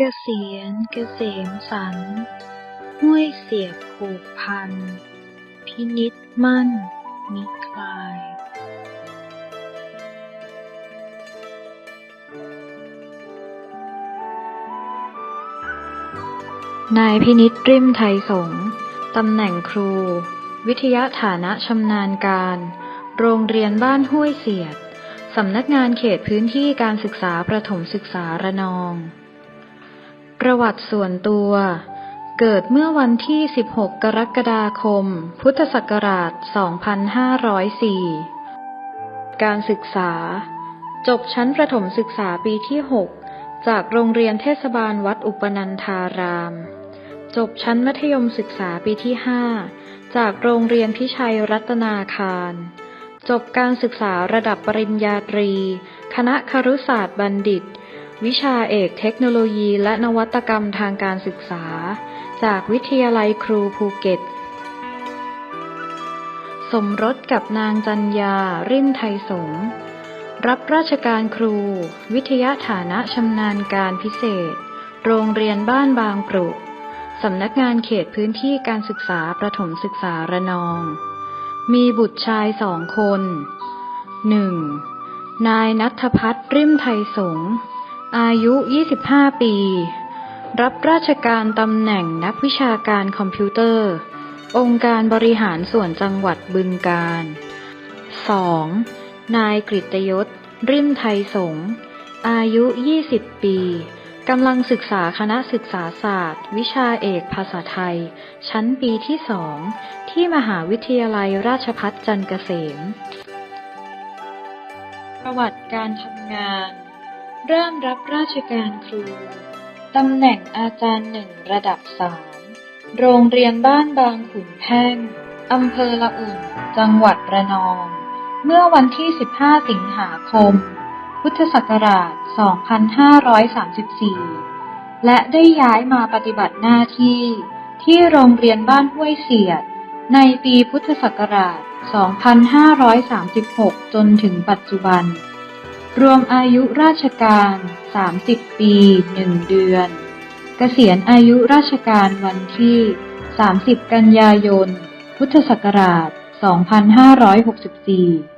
เกษียณเกษมสันห้วยเสียบผูกพัน พินิจมั่น มิคลายนายพินิจริมไทยสงตำแหน่งครู วิทยาฐานะชำนาญการ โรงเรียนบ้านห้วยเสียด สำนักงานเขตพื้นที่การศึกษาประถมศึกษาระนอง ประวัติส่วนตัว เกิดเมื่อวันที่ 16 กรกฎาคม พุทธศักราช 2504 การศึกษา จบชั้นประถมศึกษาปีที่ 6 จากโรงเรียนเทศบาลวัดอุปนันธาราม จบชั้นมัธยมศึกษาปีที่ 5 จากโรงเรียนพิชัยรัตนาคาร จบการศึกษาระดับปริญญาตรี คณะครุศาสตร์บัณฑิต วิชาเอกเทคโนโลยีและนวัตกรรมทางการศึกษา จากวิทยาลัยครูภูเก็ต สมรสกับนางจัญญาริมไทยสง รับราชการครู วิทยาฐานะชำนาญการพิเศษ โรงเรียนบ้านบางปรุสำนักงานเขตพื้นที่การศึกษาประถมศึกษาระนอง มีบุตรชายสองคน 1. นายนัทพัฒน์ริมไทยสงฆ์ อายุ 25 ปี รับราชการตำแหน่งนักวิชาการคอมพิวเตอร์ องค์การบริหารส่วนจังหวัดบึงกาฬ 2. นายกฤตยศ ริมไทยสง อายุ 20 ปีกำลังศึกษาคณะศึกษาศาสตร์ วิชาเอกภาษาไทย ชั้นปีที่สองที่มหาวิทยาลัยราชภัฏจันทร์เกษม ประวัติการทำงาน เริ่มรับราชการครู ตำแหน่งอาจารย์หนึ่งระดับสามโรงเรียนบ้านบางขุนแพ่ง อำเภอละอุ่น จังหวัดระนอง เมื่อวันที่ 15 สิงหาคม พุทธศักราช 2534 และได้ย้ายมาปฏิบัติหน้าที่ที่โรงเรียนบ้านห้วยเสียด ในปีพุทธศักราช 2536 จนถึงปัจจุบัน รวมอายุราชการ 30 ปี 1 เดือน เกษียณอายุราชการวันที่ 30 กันยายน พุทธศักราช 2564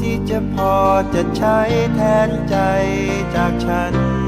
ที่จะพอจะใช้แทนใจจากฉัน